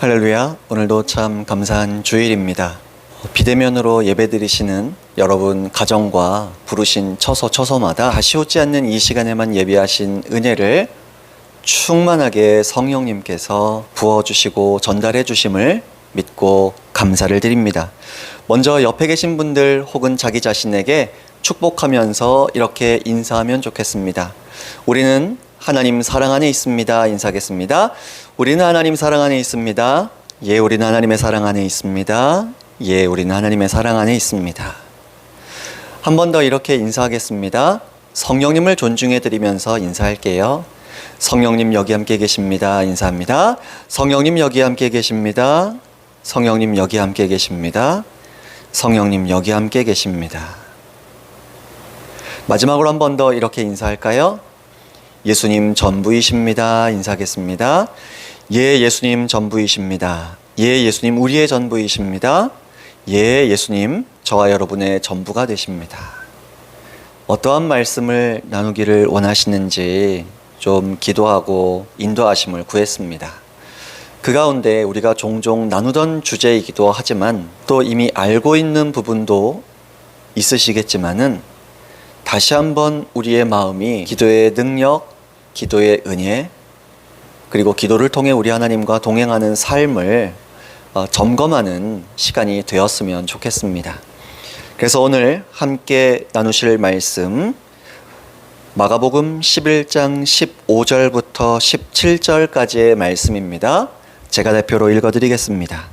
할렐루야. 오늘도 참 감사한 주일입니다. 비대면으로 예배드리시는 여러분 가정과 부르신 처소 처소마다 다시 오지 않는 이 시간에만 예배하신 은혜를 충만하게 성령님께서 부어주시고 전달해 주심을 믿고 감사를 드립니다. 먼저 옆에 계신 분들 혹은 자기 자신에게 축복하면서 이렇게 인사하면 좋겠습니다. 우리는 하나님 사랑 안에 있습니다. 인사하겠습니다. 우리는 하나님 사랑 안에 있습니다. 예, 우리는 하나님의 사랑 안에 있습니다. 예, 우리는 하나님의 사랑 안에 있습니다. 한 번 더 이렇게 인사하겠습니다. 성령님을 존중해 드리면서 인사할게요. 성령님 여기 함께 계십니다. 인사합니다. 성령님 여기 함께 계십니다. 성령님 여기 함께 계십니다. 성령님 여기 함께 계십니다. 마지막으로 한 번 더 이렇게 인사할까요? 예수님 전부이십니다. 인사하겠습니다. 예, 예수님 전부이십니다. 예, 예수님 우리의 전부이십니다. 예, 예수님 저와 여러분의 전부가 되십니다. 어떠한 말씀을 나누기를 원하시는지 좀 기도하고 인도하심을 구했습니다. 그 가운데 우리가 종종 나누던 주제이기도 하지만 또 이미 알고 있는 부분도 있으시겠지만은 다시 한번 우리의 마음이 기도의 능력, 기도의 은혜, 그리고 기도를 통해 우리 하나님과 동행하는 삶을 어, 점검하는 시간이 되었으면 좋겠습니다. 그래서 오늘 함께 나누실 말씀 마가복음 11장 15절부터 17절까지의 말씀입니다. 제가 대표로 읽어드리겠습니다.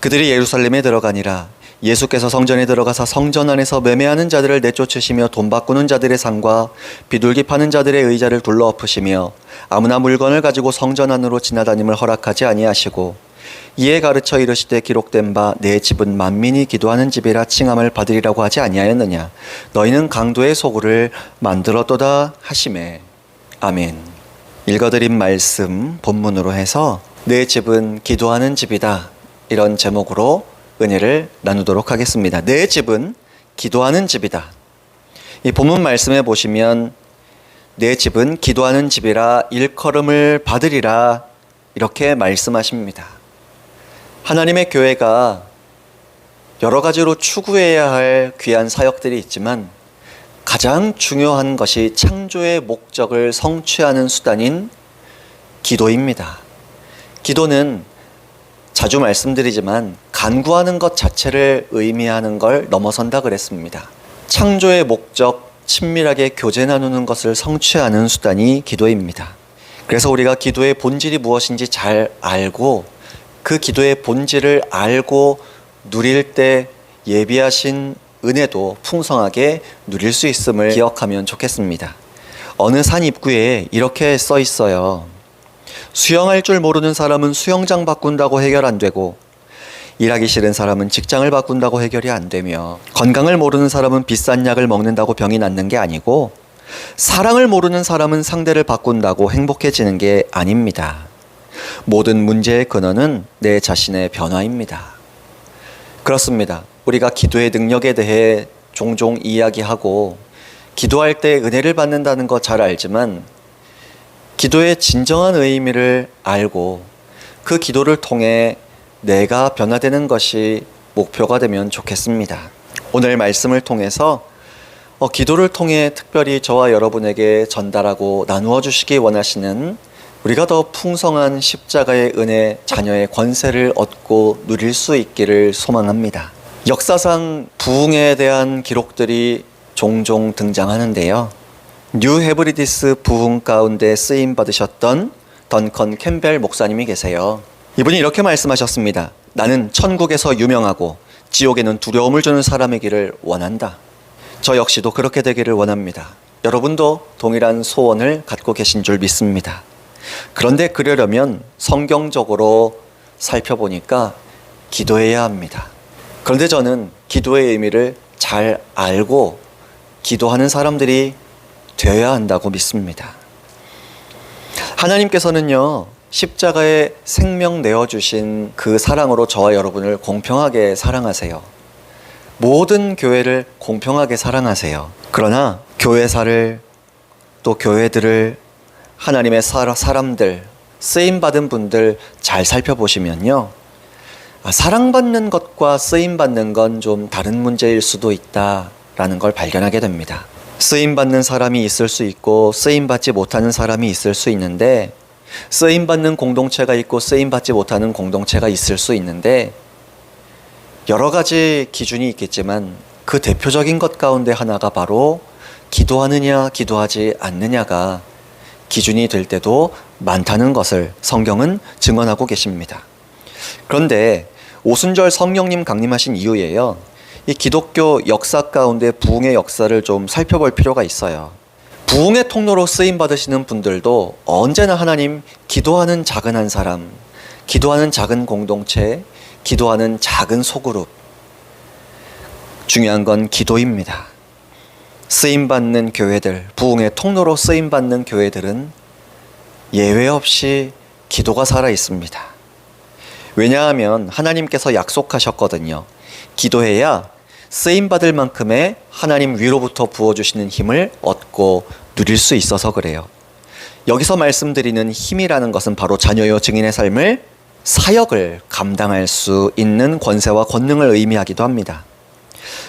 그들이 예루살렘에 들어가니라 예수께서 성전에 들어가서 성전 안에서 매매하는 자들을 내쫓으시며 돈 바꾸는 자들의 상과 비둘기 파는 자들의 의자를 둘러 엎으시며 아무나 물건을 가지고 성전 안으로 지나다님을 허락하지 아니하시고 이에 가르쳐 이르시되 기록된 바 내 집은 만민이 기도하는 집이라 칭함을 받으리라고 하지 아니하였느냐? 너희는 강도의 소굴을 만들었도다 하심에. 아멘. 읽어드린 말씀 본문으로 해서 내 집은 기도하는 집이다. 이런 제목으로 은혜를 나누도록 하겠습니다. 내 집은 기도하는 집이다. 이 본문 말씀에 보시면 내 집은 기도하는 집이라 일컬음을 받으리라 이렇게 말씀하십니다. 하나님의 교회가 여러 가지로 추구해야 할 귀한 사역들이 있지만 가장 중요한 것이 창조의 목적을 성취하는 수단인 기도입니다. 기도는 자주 말씀드리지만 간구하는 것 자체를 의미하는 걸 넘어선다 그랬습니다. 창조의 목적, 친밀하게 교제 나누는 것을 성취하는 수단이 기도입니다. 그래서 우리가 기도의 본질이 무엇인지 잘 알고 그 기도의 본질을 알고 누릴 때 예비하신 은혜도 풍성하게 누릴 수 있음을 기억하면 좋겠습니다. 어느 산 입구에 이렇게 써 있어요. 수영할 줄 모르는 사람은 수영장 바꾼다고 해결 안 되고 일하기 싫은 사람은 직장을 바꾼다고 해결이 안 되며 건강을 모르는 사람은 비싼 약을 먹는다고 병이 낫는 게 아니고 사랑을 모르는 사람은 상대를 바꾼다고 행복해지는 게 아닙니다. 모든 문제의 근원은 내 자신의 변화입니다. 그렇습니다. 우리가 기도의 능력에 대해 종종 이야기하고 기도할 때 은혜를 받는다는 거 잘 알지만 기도의 진정한 의미를 알고 그 기도를 통해 내가 변화되는 것이 목표가 되면 좋겠습니다. 오늘 말씀을 통해서 어, 기도를 통해 특별히 저와 여러분에게 전달하고 나누어 주시기 원하시는 우리가 더 풍성한 십자가의 은혜, 자녀의 권세를 얻고 누릴 수 있기를 소망합니다. 역사상 부흥에 대한 기록들이 종종 등장하는데요. 뉴 헤브리디스 부흥 가운데 쓰임 받으셨던 던컨 캠벨 목사님이 계세요. 이분이 이렇게 말씀하셨습니다. 나는 천국에서 유명하고 지옥에는 두려움을 주는 사람이기를 원한다. 저 역시도 그렇게 되기를 원합니다. 여러분도 동일한 소원을 갖고 계신 줄 믿습니다. 그런데 그러려면 성경적으로 살펴보니까 기도해야 합니다. 그런데 저는 기도의 의미를 잘 알고 기도하는 사람들이 되어야 한다고 믿습니다. 하나님께서는요, 십자가에 생명 내어주신 그 사랑으로 저와 여러분을 공평하게 사랑하세요. 모든 교회를 공평하게 사랑하세요. 그러나 교회사를 또 교회들을 하나님의 사람들, 쓰임 받은 분들 잘 살펴보시면요. 아, 사랑받는 것과 쓰임 받는 건 좀 다른 문제일 수도 있다라는 걸 발견하게 됩니다. 쓰임 받는 사람이 있을 수 있고 쓰임 받지 못하는 사람이 있을 수 있는데 쓰임 받는 공동체가 있고 쓰임 받지 못하는 공동체가 있을 수 있는데 여러 가지 기준이 있겠지만 그 대표적인 것 가운데 하나가 바로 기도하느냐 기도하지 않느냐가 기준이 될 때도 많다는 것을 성경은 증언하고 계십니다. 그런데 오순절 성령님 강림하신 이후에요. 이 기독교 역사 가운데 부흥의 역사를 좀 살펴볼 필요가 있어요. 부흥의 통로로 쓰임 받으시는 분들도 언제나 하나님 기도하는 작은 한 사람, 기도하는 작은 공동체, 기도하는 작은 소그룹. 중요한 건 기도입니다. 쓰임 받는 교회들, 부흥의 통로로 쓰임 받는 교회들은 예외 없이 기도가 살아 있습니다. 왜냐하면 하나님께서 약속하셨거든요. 기도해야 쓰임 받을 만큼의 하나님 위로부터 부어 주시는 힘을 얻고 누릴 수 있어서 그래요. 여기서 말씀드리는 힘이라는 것은 바로 자녀요 증인의 삶을 사역을 감당할 수 있는 권세와 권능을 의미하기도 합니다.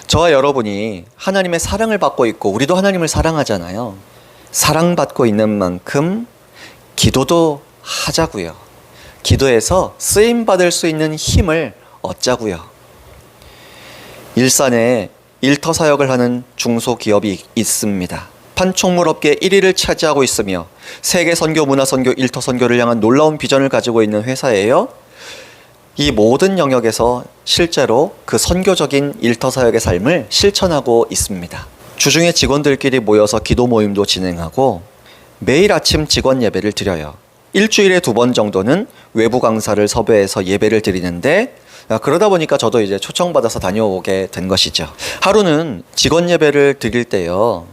저와 여러분이 하나님의 사랑을 받고 있고 우리도 하나님을 사랑하잖아요. 사랑받고 있는 만큼 기도도 하자고요. 기도해서 쓰임 받을 수 있는 힘을 얻자고요. 일산에 일터 사역을 하는 중소기업이 있습니다. 판촉물 업계 1위를 차지하고 있으며 세계 선교 문화 선교 일터 선교를 향한 놀라운 비전을 가지고 있는 회사예요. 이 모든 영역에서 실제로 그 선교적인 일터 사역의 삶을 실천하고 있습니다. 주중에 직원들끼리 모여서 기도 모임도 진행하고 매일 아침 직원 예배를 드려요. 일주일에 두 번 정도는 외부 강사를 섭외해서 예배를 드리는데 아, 그러다 보니까 저도 이제 초청받아서 다녀오게 된 것이죠. 하루는 직원 예배를 드릴 때요.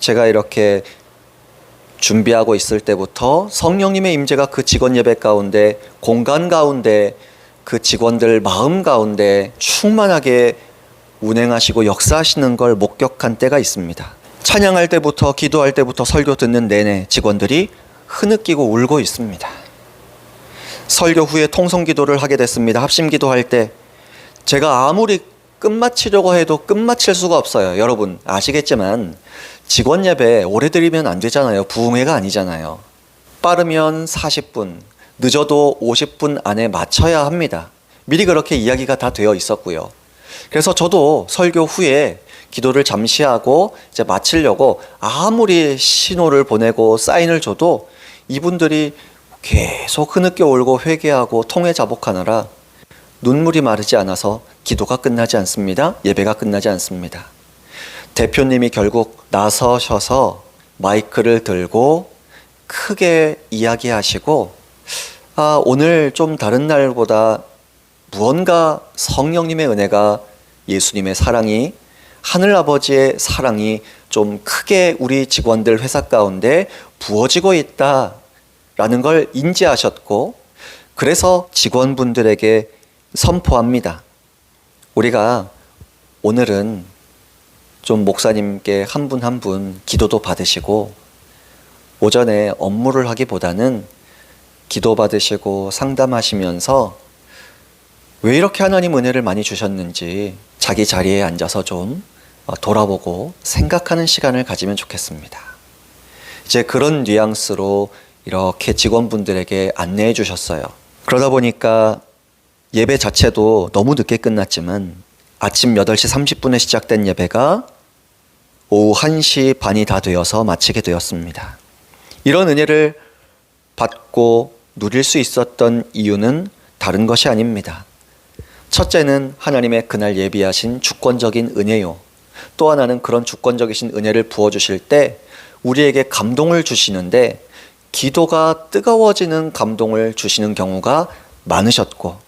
제가 이렇게 준비하고 있을 때부터 성령님의 임재가 그 직원 예배 가운데 공간 가운데 그 직원들 마음 가운데 충만하게 운행하시고 역사하시는 걸 목격한 때가 있습니다. 찬양할 때부터 기도할 때부터 설교 듣는 내내 직원들이 흐느끼고 울고 있습니다. 설교 후에 통성 기도를 하게 됐습니다. 합심 기도할 때 제가 아무리 끝마치려고 해도 끝마칠 수가 없어요. 여러분 아시겠지만 직원 예배 오래 드리면 안 되잖아요. 부흥회가 아니잖아요. 빠르면 40분, 늦어도 50분 안에 맞춰야 합니다. 미리 그렇게 이야기가 다 되어 있었고요. 그래서 저도 설교 후에 기도를 잠시 하고 이제 마치려고 아무리 신호를 보내고 사인을 줘도 이분들이 계속 흐느껴 울고 회개하고 통회 자복하느라 눈물이 마르지 않아서 기도가 끝나지 않습니다. 예배가 끝나지 않습니다. 대표님이 결국 나서셔서 마이크를 들고 크게 이야기하시고 아, 오늘 좀 다른 날보다 무언가 성령님의 은혜가 예수님의 사랑이 하늘 아버지의 사랑이 좀 크게 우리 직원들 회사 가운데 부어지고 있다라는 걸 인지하셨고 그래서 직원분들에게 선포합니다. 우리가 오늘은 좀 목사님께 한 분 한 분 기도도 받으시고 오전에 업무를 하기보다는 기도 받으시고 상담하시면서 왜 이렇게 하나님 은혜를 많이 주셨는지 자기 자리에 앉아서 좀 어, 돌아보고 생각하는 시간을 가지면 좋겠습니다. 이제 그런 뉘앙스로 이렇게 직원분들에게 안내해 주셨어요. 그러다 보니까 예배 자체도 너무 늦게 끝났지만 아침 8시 30분에 시작된 예배가 오후 1시 반이 다 되어서 마치게 되었습니다. 이런 은혜를 받고 누릴 수 있었던 이유는 다른 것이 아닙니다. 첫째는 하나님의 그날 예비하신 주권적인 은혜요. 또 하나는 그런 주권적이신 은혜를 부어주실 때 우리에게 감동을 주시는데 기도가 뜨거워지는 감동을 주시는 경우가 많으셨고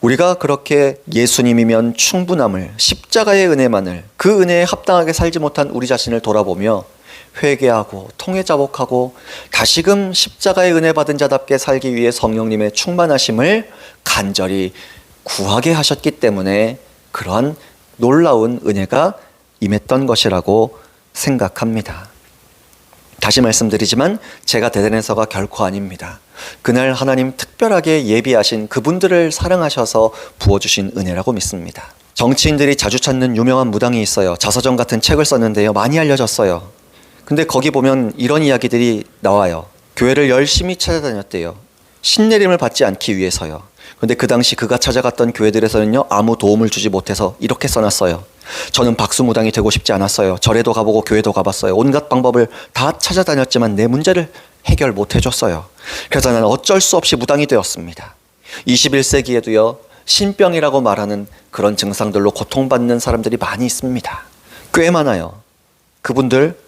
우리가 그렇게 예수님이면 충분함을 십자가의 은혜만을 그 은혜에 합당하게 살지 못한 우리 자신을 돌아보며 회개하고 통회 자복하고 다시금 십자가의 은혜 받은 자답게 살기 위해 성령님의 충만하심을 간절히 구하게 하셨기 때문에 그러한 놀라운 은혜가 임했던 것이라고 생각합니다. 다시 말씀드리지만 제가 대단해서가 결코 아닙니다. 그날 하나님 특별하게 예비하신 그분들을 사랑하셔서 부어주신 은혜라고 믿습니다. 정치인들이 자주 찾는 유명한 무당이 있어요. 자서전 같은 책을 썼는데요. 많이 알려졌어요. 근데 거기 보면 이런 이야기들이 나와요. 교회를 열심히 찾아다녔대요. 신내림을 받지 않기 위해서요. 근데 그 당시 그가 찾아갔던 교회들에서는요, 아무 도움을 주지 못해서 이렇게 써놨어요. 저는 박수무당이 되고 싶지 않았어요. 절에도 가보고 교회도 가봤어요. 온갖 방법을 다 찾아다녔지만 내 문제를 해결 못 해줬어요. 그래서 나는 어쩔 수 없이 무당이 되었습니다. 21세기에도요, 신병이라고 말하는 그런 증상들로 고통받는 사람들이 많이 있습니다. 꽤 많아요. 그분들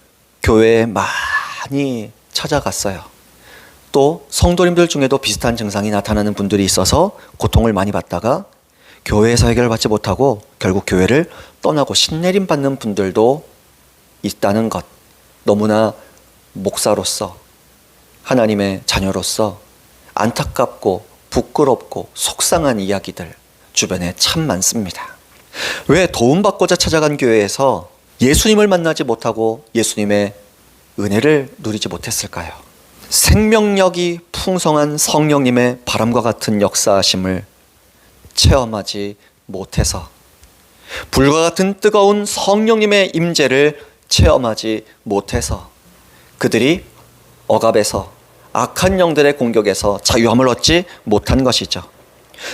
교회에 많이 찾아갔어요. 또 성도님들 중에도 비슷한 증상이 나타나는 분들이 있어서 고통을 많이 받다가 교회에서 해결받지 못하고 결국 교회를 떠나고 신내림 받는 분들도 있다는 것. 너무나 목사로서 하나님의 자녀로서 안타깝고 부끄럽고 속상한 이야기들 주변에 참 많습니다. 왜 도움받고자 찾아간 교회에서 예수님을 만나지 못하고 예수님의 은혜를 누리지 못했을까요? 생명력이 풍성한 성령님의 바람과 같은 역사하심을 체험하지 못해서 불과 같은 뜨거운 성령님의 임재를 체험하지 못해서 그들이 억압에서 악한 영들의 공격에서 자유함을 얻지 못한 것이죠.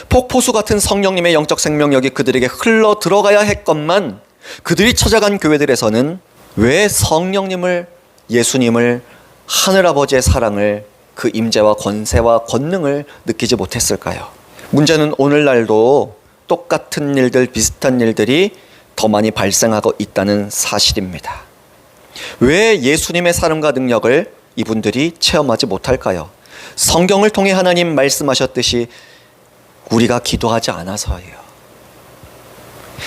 폭포수 같은 성령님의 영적 생명력이 그들에게 흘러 들어가야 했건만 그들이 찾아간 교회들에서는 왜 성령님을 예수님을 하늘 아버지의 사랑을 그 임재와 권세와 권능을 느끼지 못했을까요? 문제는 오늘날도 똑같은 일들, 비슷한 일들이 더 많이 발생하고 있다는 사실입니다. 왜 예수님의 사랑과 능력을 이분들이 체험하지 못할까요? 성경을 통해 하나님 말씀하셨듯이 우리가 기도하지 않아서예요.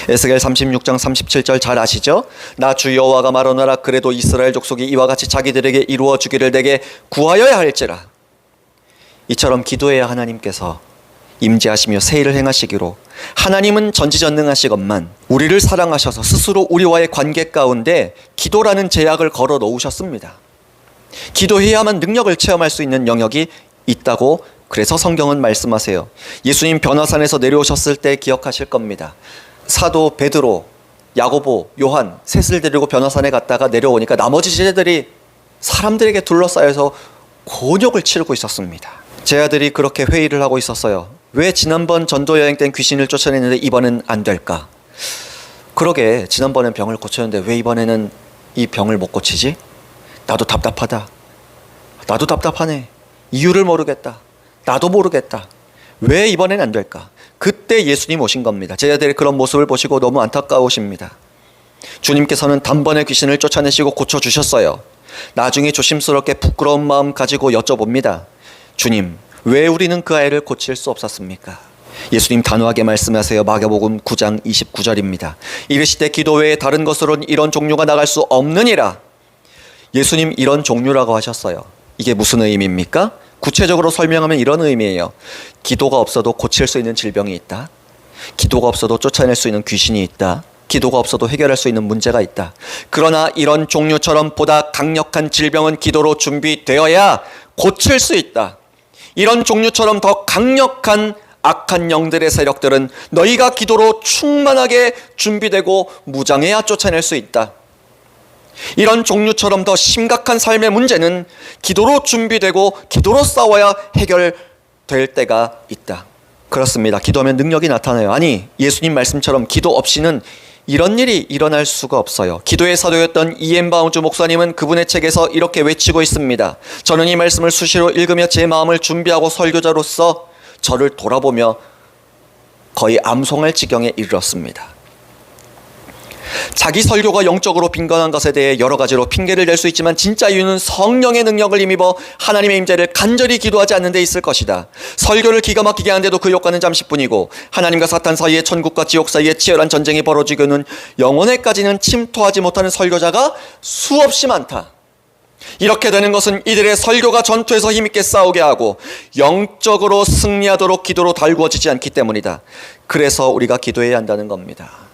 에스겔 36장 37절 잘 아시죠? 나 주 여호와가 말하노라 그래도 이스라엘 족속이 이와 같이 자기들에게 이루어 주기를 내게 구하여야 할지라. 이처럼 기도해야 하나님께서 임재하시며 세일을 행하시기로 하나님은 전지전능하시건만 우리를 사랑하셔서 스스로 우리와의 관계 가운데 기도라는 제약을 걸어 놓으셨습니다. 기도해야만 능력을 체험할 수 있는 영역이 있다고 그래서 성경은 말씀하세요. 예수님 변화산에서 내려오셨을 때 기억하실 겁니다. 사도 베드로, 야고보, 요한 셋을 데리고 변화산에 갔다가 내려오니까 나머지 제자들이 사람들에게 둘러싸여서 곤욕을 치르고 있었습니다. 제 아들이 그렇게 회의를 하고 있었어요. 왜 지난번 전도 여행 땐 귀신을 쫓아냈는데 이번엔 안 될까? 그러게 지난번엔 병을 고쳤는데 왜 이번에는 이 병을 못 고치지? 나도 답답하다. 나도 답답하네. 이유를 모르겠다. 나도 모르겠다. 왜 이번엔 안 될까? 그때 예수님 오신 겁니다. 제자들의 그런 모습을 보시고 너무 안타까우십니다. 주님께서는 단번에 귀신을 쫓아내시고 고쳐주셨어요. 나중에 조심스럽게 부끄러운 마음 가지고 여쭤봅니다. 주님, 왜 우리는 그 아이를 고칠 수 없었습니까? 예수님 단호하게 말씀하세요. 마가복음 9장 29절입니다. 이르시되 기도 외에 다른 것으로는 이런 종류가 나갈 수 없느니라. 예수님 이런 종류라고 하셨어요. 이게 무슨 의미입니까? 구체적으로 설명하면 이런 의미예요. 기도가 없어도 고칠 수 있는 질병이 있다. 기도가 없어도 쫓아낼 수 있는 귀신이 있다. 기도가 없어도 해결할 수 있는 문제가 있다. 그러나 이런 종류처럼 보다 강력한 질병은 기도로 준비되어야 고칠 수 있다. 이런 종류처럼 더 강력한 악한 영들의 세력들은 너희가 기도로 충만하게 준비되고 무장해야 쫓아낼 수 있다. 이런 종류처럼 더 심각한 삶의 문제는 기도로 준비되고 기도로 싸워야 해결될 때가 있다. 그렇습니다. 기도하면 능력이 나타나요. 아니, 예수님 말씀처럼 기도 없이는 이런 일이 일어날 수가 없어요. 기도의 사도였던 이엠바운주 목사님은 그분의 책에서 이렇게 외치고 있습니다. 저는 이 말씀을 수시로 읽으며 제 마음을 준비하고 설교자로서 저를 돌아보며 거의 암송할 지경에 이르렀습니다. 자기 설교가 영적으로 빈건한 것에 대해 여러 가지로 핑계를 댈 수 있지만 진짜 이유는 성령의 능력을 힘입어 하나님의 임재를 간절히 기도하지 않는 데 있을 것이다. 설교를 기가 막히게 하는데도 그 효과는 잠시뿐이고 하나님과 사탄 사이에 천국과 지옥 사이에 치열한 전쟁이 벌어지고는 영혼에까지는 침투하지 못하는 설교자가 수없이 많다. 이렇게 되는 것은 이들의 설교가 전투에서 힘있게 싸우게 하고 영적으로 승리하도록 기도로 달구어지지 않기 때문이다. 그래서 우리가 기도해야 한다는 겁니다.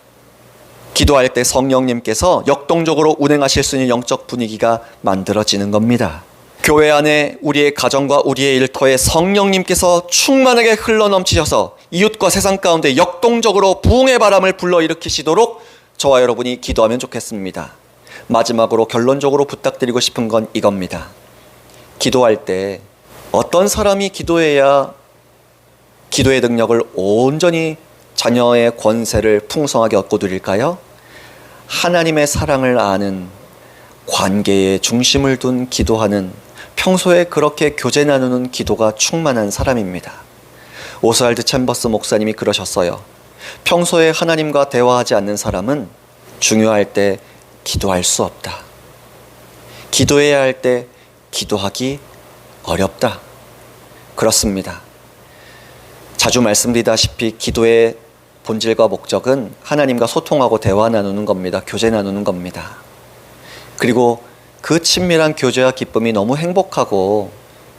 기도할 때 성령님께서 역동적으로 운행하실 수 있는 영적 분위기가 만들어지는 겁니다. 교회 안에 우리의 가정과 우리의 일터에 성령님께서 충만하게 흘러넘치셔서 이웃과 세상 가운데 역동적으로 부흥의 바람을 불러일으키시도록 저와 여러분이 기도하면 좋겠습니다. 마지막으로 결론적으로 부탁드리고 싶은 건 이겁니다. 기도할 때 어떤 사람이 기도해야 기도의 능력을 온전히 자녀의 권세를 풍성하게 얻고 누릴까요? 하나님의 사랑을 아는 관계에 중심을 둔 기도하는 평소에 그렇게 교제 나누는 기도가 충만한 사람입니다. 오스알드 챔버스 목사님이 그러셨어요. 평소에 하나님과 대화하지 않는 사람은 중요할 때 기도할 수 없다. 기도해야 할 때 기도하기 어렵다. 그렇습니다. 자주 말씀드리다시피 기도의 본질과 목적은 하나님과 소통하고 대화 나누는 겁니다. 교제 나누는 겁니다. 그리고 그 친밀한 교제와 기쁨이 너무 행복하고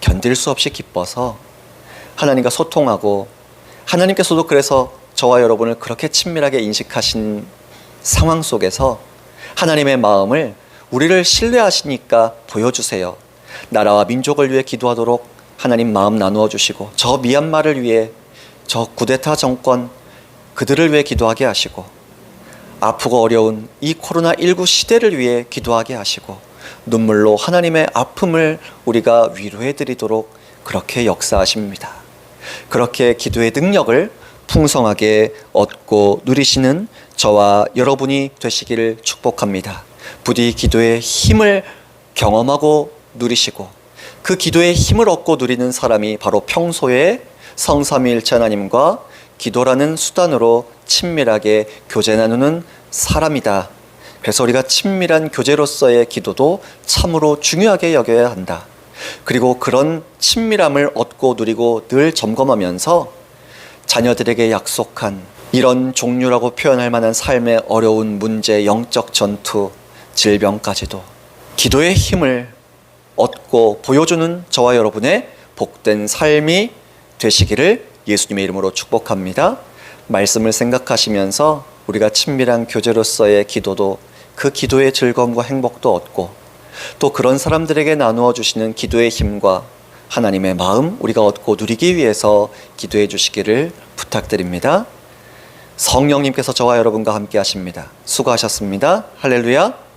견딜 수 없이 기뻐서 하나님과 소통하고 하나님께서도 그래서 저와 여러분을 그렇게 친밀하게 인식하신 상황 속에서 하나님의 마음을 우리를 신뢰하시니까 보여주세요. 나라와 민족을 위해 기도하도록 하나님 마음 나누어 주시고 저 미얀마를 위해 저 구데타 정권 그들을 위해 기도하게 하시고 아프고 어려운 이 코로나19 시대를 위해 기도하게 하시고 눈물로 하나님의 아픔을 우리가 위로해 드리도록 그렇게 역사하십니다. 그렇게 기도의 능력을 풍성하게 얻고 누리시는 저와 여러분이 되시기를 축복합니다. 부디 기도의 힘을 경험하고 누리시고 그 기도의 힘을 얻고 누리는 사람이 바로 평소에 성삼위일체 하나님과 기도라는 수단으로 친밀하게 교제 나누는 사람이다. 그래서 우리가 친밀한 교제로서의 기도도 참으로 중요하게 여겨야 한다. 그리고 그런 친밀함을 얻고 누리고 늘 점검하면서 자녀들에게 약속한 이런 종류라고 표현할 만한 삶의 어려운 문제, 영적 전투, 질병까지도 기도의 힘을 얻고 보여주는 저와 여러분의 복된 삶이 되시기를 예수님의 이름으로 축복합니다. 말씀을 생각하시면서 우리가 친밀한 교제로서의 기도도 그 기도의 즐거움과 행복도 얻고 또 그런 사람들에게 나누어 주시는 기도의 힘과 하나님의 마음 우리가 얻고 누리기 위해서 기도해 주시기를 부탁드립니다. 성령님께서 저와 여러분과 함께 하십니다. 수고하셨습니다. 할렐루야.